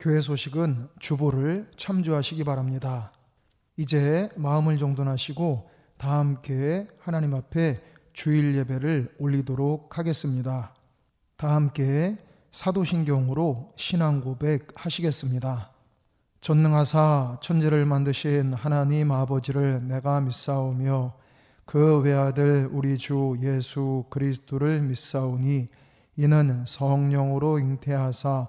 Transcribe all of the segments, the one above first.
교회 소식은 주보를 참조하시기 바랍니다. 이제 마음을 정돈하시고 다 함께 하나님 앞에 주일 예배를 올리도록 하겠습니다. 다 함께 사도신경으로 신앙 고백 하시겠습니다. 전능하사 천지를 만드신 하나님 아버지를 내가 믿사오며 그 외아들 우리 주 예수 그리스도를 믿사오니 이는 성령으로 잉태하사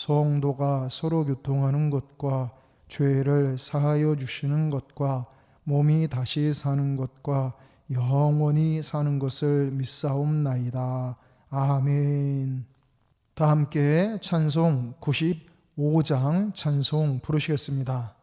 성도가 서로 교통하는 것과 죄를 사하여 주시는 것과 몸이 다시 사는 것과 영원히 사는 것을 믿사옵나이다. 아멘. 다 함께 찬송 95장 찬송 부르시겠습니다.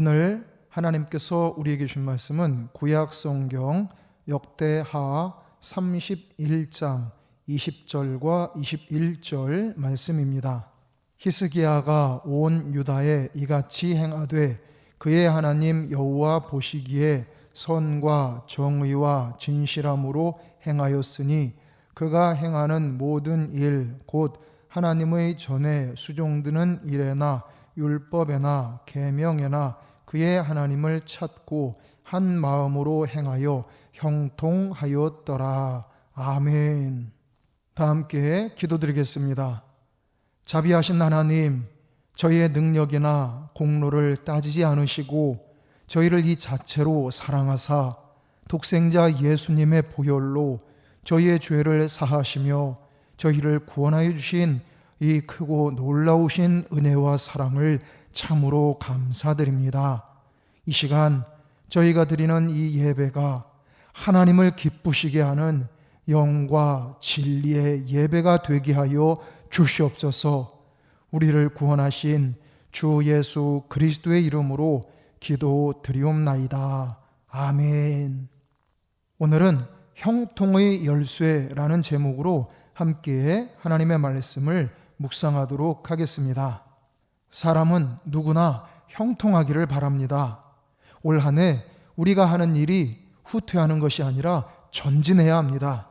오늘 하나님께서 우리에게 준 말씀은 구약 성경 역대하 31장 20절과 21절 말씀입니다. 히스기야가 온 유다에 이같이 행하되 그의 하나님 여호와 보시기에 선과 정의와 진실함으로 행하였으니 그가 행하는 모든 일 곧 하나님의 전에 수종드는 일에나 율법에나 계명에나 그의 하나님을 찾고 한 마음으로 행하여 형통하였더라. 아멘. 다 함께 기도드리겠습니다. 자비하신 하나님, 저희의 능력이나 공로를 따지지 않으시고 저희를 이 자체로 사랑하사 독생자 예수님의 보혈로 저희의 죄를 사하시며 저희를 구원하여 주신 이 크고 놀라우신 은혜와 사랑을 참으로 감사드립니다. 이 시간 저희가 드리는 이 예배가 하나님을 기쁘시게 하는 영과 진리의 예배가 되게 하여 주시옵소서. 우리를 구원하신 주 예수 그리스도의 이름으로 기도 드리옵나이다. 아멘. 오늘은 형통의 열쇠라는 제목으로 함께 하나님의 말씀을 묵상하도록 하겠습니다. 사람은 누구나 형통하기를 바랍니다. 올 한 해 우리가 하는 일이 후퇴하는 것이 아니라 전진해야 합니다.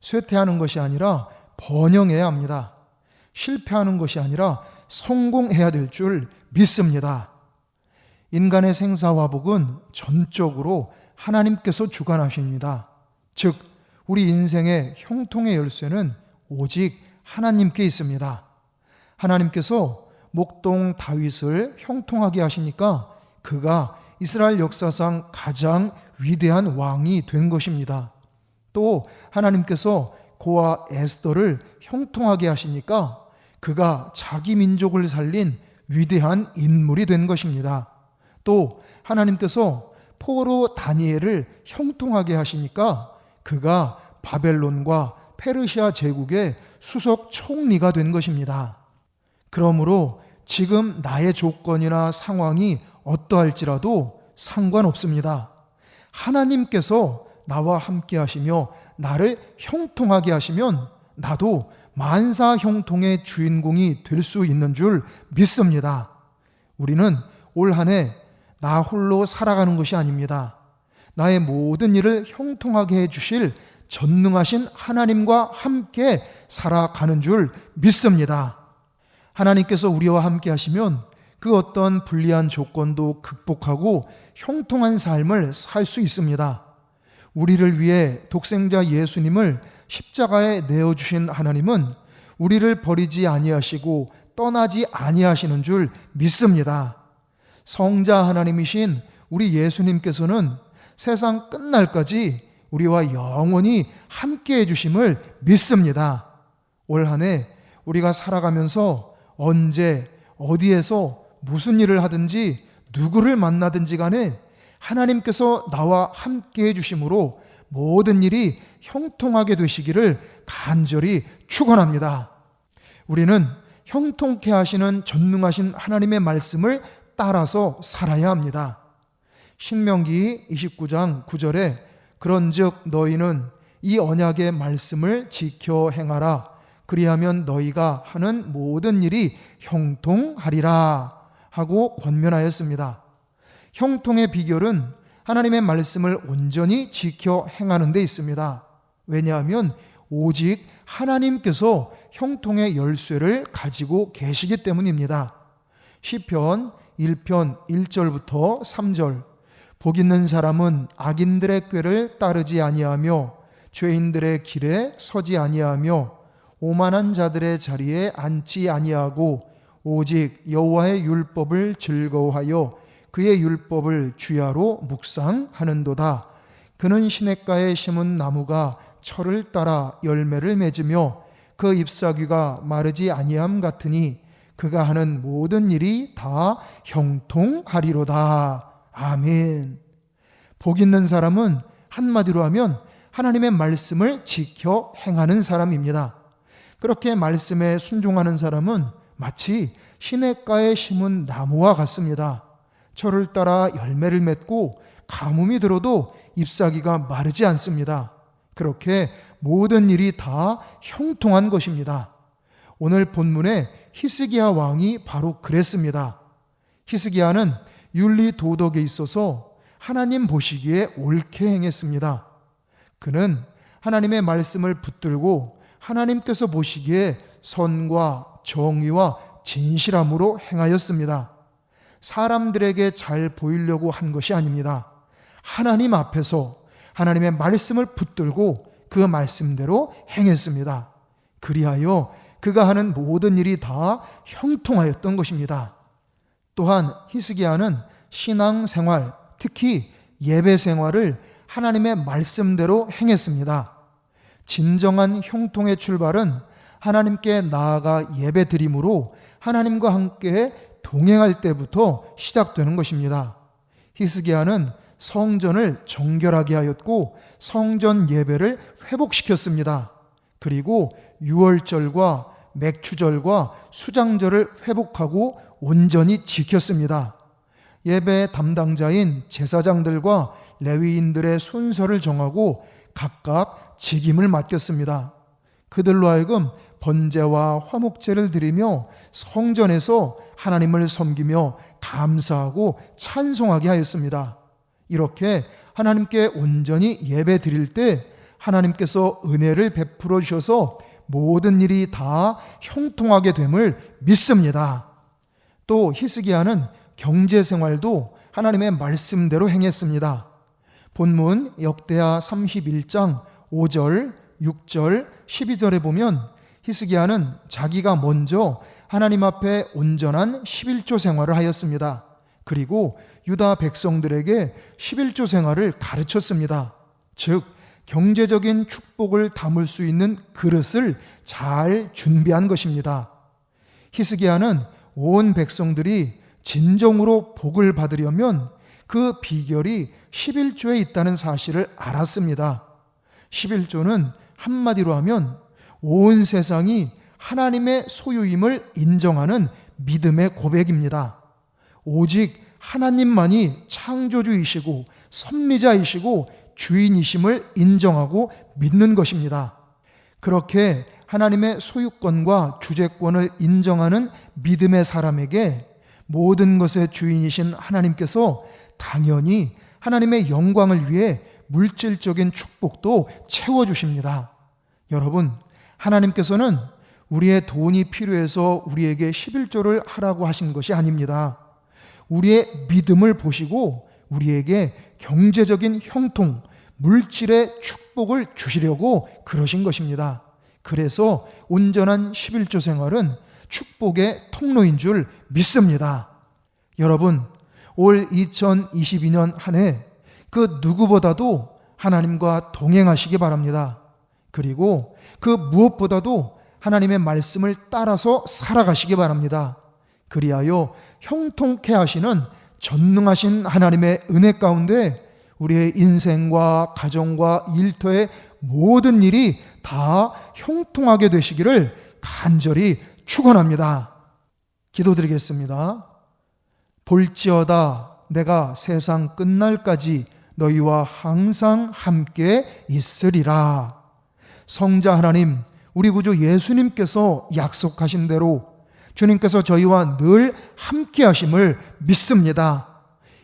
쇠퇴하는 것이 아니라 번영해야 합니다. 실패하는 것이 아니라 성공해야 될 줄 믿습니다. 인간의 생사화복은 전적으로 하나님께서 주관하십니다. 즉, 우리 인생의 형통의 열쇠는 오직 하나님께 있습니다. 하나님께서 목동 다윗을 형통하게 하시니까 그가 이스라엘 역사상 가장 위대한 왕이 된 것입니다. 또 하나님께서 고아 에스더를 형통하게 하시니까 그가 자기 민족을 살린 위대한 인물이 된 것입니다. 또 하나님께서 포로 다니엘을 형통하게 하시니까 그가 바벨론과 페르시아 제국의 수석 총리가 된 것입니다. 그러므로 지금 나의 조건이나 상황이 어떠할지라도 상관없습니다. 하나님께서 나와 함께 하시며 나를 형통하게 하시면 나도 만사 형통의 주인공이 될 수 있는 줄 믿습니다. 우리는 올 한 해 나 홀로 살아가는 것이 아닙니다. 나의 모든 일을 형통하게 해 주실 전능하신 하나님과 함께 살아가는 줄 믿습니다. 하나님께서 우리와 함께 하시면 그 어떤 불리한 조건도 극복하고 형통한 삶을 살 수 있습니다. 우리를 위해 독생자 예수님을 십자가에 내어 주신 하나님은 우리를 버리지 아니하시고 떠나지 아니하시는 줄 믿습니다. 성자 하나님이신 우리 예수님께서는 세상 끝날까지 우리와 영원히 함께 해 주심을 믿습니다. 올 한해 우리가 살아가면서 언제 어디에서 무슨 일을 하든지 누구를 만나든지 간에 하나님께서 나와 함께 해 주심으로 모든 일이 형통하게 되시기를 간절히 축원합니다. 우리는 형통케 하시는 전능하신 하나님의 말씀을 따라서 살아야 합니다. 신명기 29장 9절에 그런즉 너희는 이 언약의 말씀을 지켜 행하라 그리하면 너희가 하는 모든 일이 형통하리라 하고 권면하였습니다. 형통의 비결은 하나님의 말씀을 온전히 지켜 행하는 데 있습니다. 왜냐하면 오직 하나님께서 형통의 열쇠를 가지고 계시기 때문입니다. 시편 1편 1절부터 3절 복 있는 사람은 악인들의 꾀를 따르지 아니하며 죄인들의 길에 서지 아니하며 오만한 자들의 자리에 앉지 아니하고 오직 여호와의 율법을 즐거워하여 그의 율법을 주야로 묵상하는도다. 그는 시냇가에 심은 나무가 철을 따라 열매를 맺으며 그 잎사귀가 마르지 아니함 같으니 그가 하는 모든 일이 다 형통하리로다. 아멘. 복 있는 사람은 한마디로 하면 하나님의 말씀을 지켜 행하는 사람입니다. 그렇게 말씀에 순종하는 사람은 마치 시냇가에 심은 나무와 같습니다. 철을 따라 열매를 맺고 가뭄이 들어도 잎사귀가 마르지 않습니다. 그렇게 모든 일이 다 형통한 것입니다. 오늘 본문의 히스기야 왕이 바로 그랬습니다. 히스기야는 윤리 도덕에 있어서 하나님 보시기에 옳게 행했습니다. 그는 하나님의 말씀을 붙들고 하나님께서 보시기에 선과 정의와 진실함으로 행하였습니다. 사람들에게 잘 보이려고 한 것이 아닙니다. 하나님 앞에서 하나님의 말씀을 붙들고 그 말씀대로 행했습니다. 그리하여 그가 하는 모든 일이 다 형통하였던 것입니다. 또한 히스기야는 신앙 생활, 특히 예배 생활을 하나님의 말씀대로 행했습니다. 진정한 형통의 출발은 하나님께 나아가 예배 드림으로 하나님과 함께 동행할 때부터 시작되는 것입니다. 히스기야는 성전을 정결하게 하였고 성전 예배를 회복시켰습니다. 그리고 유월절과 맥추절과 수장절을 회복하고 온전히 지켰습니다. 예배 담당자인 제사장들과 레위인들의 순서를 정하고 각각 직임을 맡겼습니다. 그들로 하여금 번제와 화목제를 드리며 성전에서 하나님을 섬기며 감사하고 찬송하게 하였습니다. 이렇게 하나님께 온전히 예배 드릴 때 하나님께서 은혜를 베풀어 주셔서 모든 일이 다 형통하게 됨을 믿습니다. 또 히스기야는 경제 생활도 하나님의 말씀대로 행했습니다. 본문 역대하 31장 5절, 6절, 12절에 보면 히스기야는 자기가 먼저 하나님 앞에 온전한 11조 생활을 하였습니다. 그리고 유다 백성들에게 11조 생활을 가르쳤습니다. 즉 경제적인 축복을 담을 수 있는 그릇을 잘 준비한 것입니다. 히스기야는 온 백성들이 진정으로 복을 받으려면 그 비결이 11조에 있다는 사실을 알았습니다. 11조는 한마디로 하면 온 세상이 하나님의 소유임을 인정하는 믿음의 고백입니다. 오직 하나님만이 창조주이시고 섭리자이시고 주인이심을 인정하고 믿는 것입니다. 그렇게 하나님의 소유권과 주재권을 인정하는 믿음의 사람에게 모든 것의 주인이신 하나님께서 당연히 하나님의 영광을 위해 물질적인 축복도 채워주십니다. 여러분, 하나님께서는 우리의 돈이 필요해서 우리에게 11조를 하라고 하신 것이 아닙니다. 우리의 믿음을 보시고 우리에게 경제적인 형통, 물질의 축복을 주시려고 그러신 것입니다. 그래서 온전한 11조 생활은 축복의 통로인 줄 믿습니다. 여러분, 올 2022년 한 해 그 누구보다도 하나님과 동행하시기 바랍니다. 그리고 그 무엇보다도 하나님의 말씀을 따라서 살아가시기 바랍니다. 그리하여 형통케 하시는 전능하신 하나님의 은혜 가운데 우리의 인생과 가정과 일터의 모든 일이 다 형통하게 되시기를 간절히 축원합니다. 기도드리겠습니다. 볼지어다 내가 세상 끝날까지 너희와 항상 함께 있으리라. 성자 하나님, 우리 구주 예수님께서 약속하신 대로 주님께서 저희와 늘 함께 하심을 믿습니다.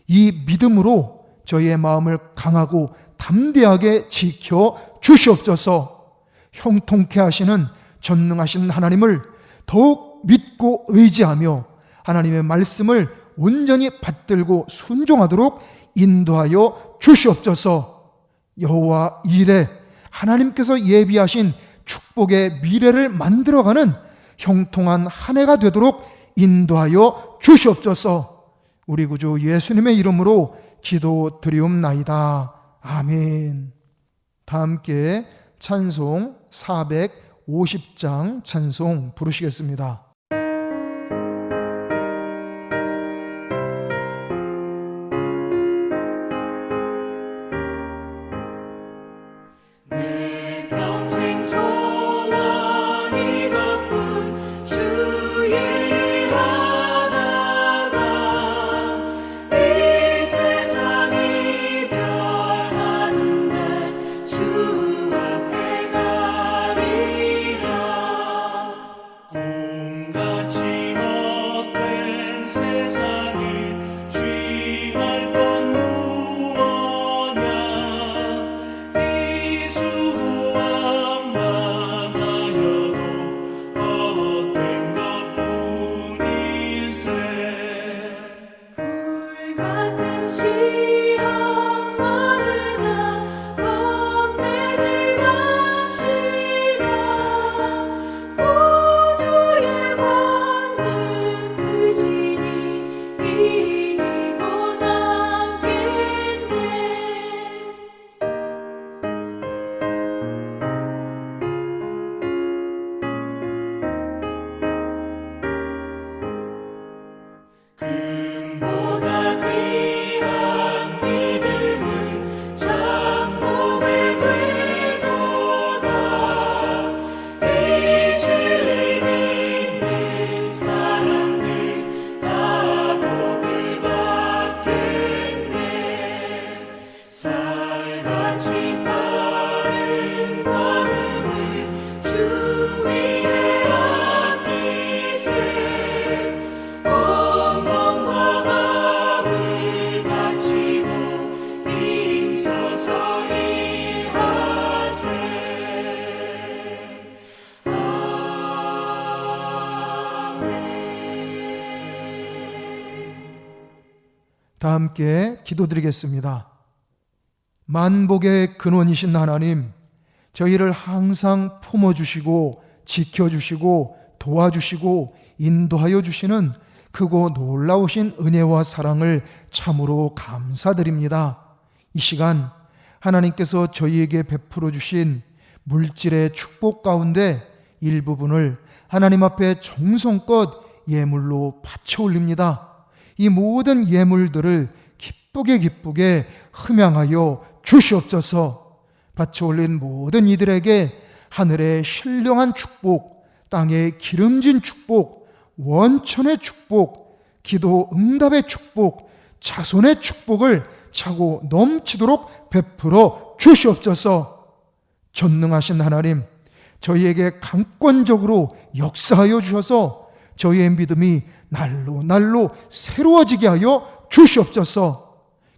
이 믿음으로 저희의 마음을 강하고 담대하게 지켜 주시옵소서. 형통케 하시는 전능하신 하나님을 더욱 믿고 의지하며 하나님의 말씀을 온전히 받들고 순종하도록 인도하여 주시옵소서. 여호와 일에 하나님께서 예비하신 축복의 미래를 만들어가는 형통한 한 해가 되도록 인도하여 주시옵소서. 우리 구주 예수님의 이름으로 기도 드리옵나이다. 아멘. 다 함께 찬송 450장 찬송 부르시겠습니다. 다 함께 기도드리겠습니다. 만복의 근원이신 하나님, 저희를 항상 품어주시고 지켜주시고 도와주시고 인도하여 주시는 크고 놀라우신 은혜와 사랑을 참으로 감사드립니다. 이 시간 하나님께서 저희에게 베풀어 주신 물질의 축복 가운데 일부분을 하나님 앞에 정성껏 예물로 바쳐 올립니다. 이 모든 예물들을 기쁘게 기쁘게 흠양하여 주시옵소서. 바쳐 올린 모든 이들에게 하늘의 신령한 축복, 땅의 기름진 축복, 원천의 축복, 기도 응답의 축복, 자손의 축복을 차고 넘치도록 베풀어 주시옵소서. 전능하신 하나님, 저희에게 강권적으로 역사하여 주셔서 저희의 믿음이 날로 날로 새로워지게 하여 주시옵소서.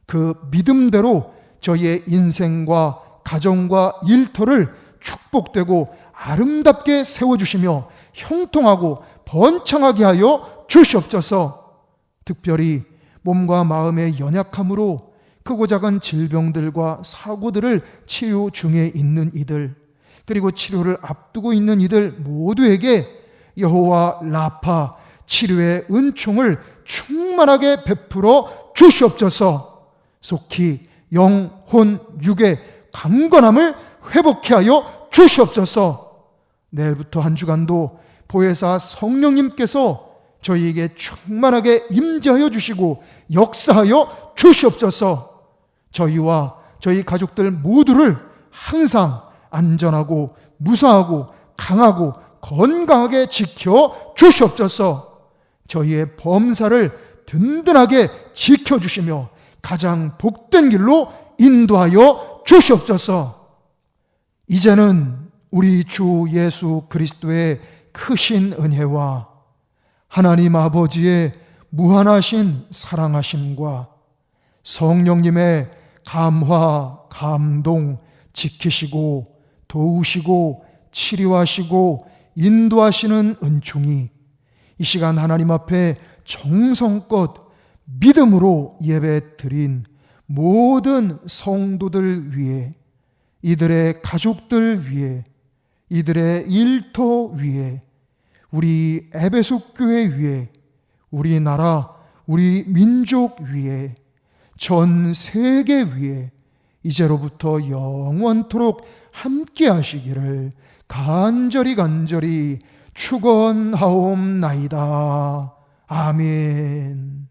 그 믿음대로 저희의 인생과 가정과 일터를 축복되고 아름답게 세워주시며 형통하고 번창하게 하여 주시옵소서. 특별히 몸과 마음의 연약함으로 크고 작은 질병들과 사고들을 치료 중에 있는 이들, 그리고 치료를 앞두고 있는 이들 모두에게 여호와 라파 치료의 은총을 충만하게 베풀어 주시옵소서. 속히 영혼 육의 강건함을 회복케 하여 주시옵소서. 내일부터 한 주간도 보혜사 성령님께서 저희에게 충만하게 임재하여 주시고 역사하여 주시옵소서. 저희와 저희 가족들 모두를 항상 안전하고 무사하고 강하고 건강하게 지켜 주시옵소서. 저희의 범사를 든든하게 지켜 주시며 가장 복된 길로 인도하여 주시옵소서. 이제는 우리 주 예수 그리스도의 크신 은혜와 하나님 아버지의 무한하신 사랑하심과 성령님의 감화, 감동, 지키시고 도우시고 치료하시고 인도하시는 은총이 이 시간 하나님 앞에 정성껏 믿음으로 예배 드린 모든 성도들 위해 이들의 가족들 위해 이들의 일터 위해 우리 에베소 교회 위해 우리나라 우리 민족 위해 전 세계 위해 이제로부터 영원토록 함께 하시기를 간절히 간절히 축원하옵나이다. 아멘.